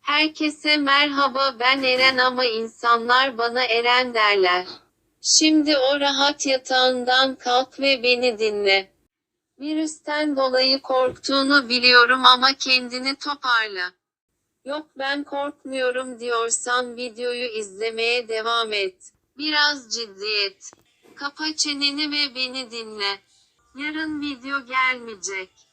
Herkese merhaba ben Eren ama insanlar bana Eren derler. Şimdi o rahat yatağından kalk ve beni dinle. Virüsten dolayı korktuğunu biliyorum ama kendini toparla. Yok ben korkmuyorum diyorsan videoyu izlemeye devam et. Biraz ciddiyet. Kapa çeneni ve beni dinle. Yarın video gelmeyecek.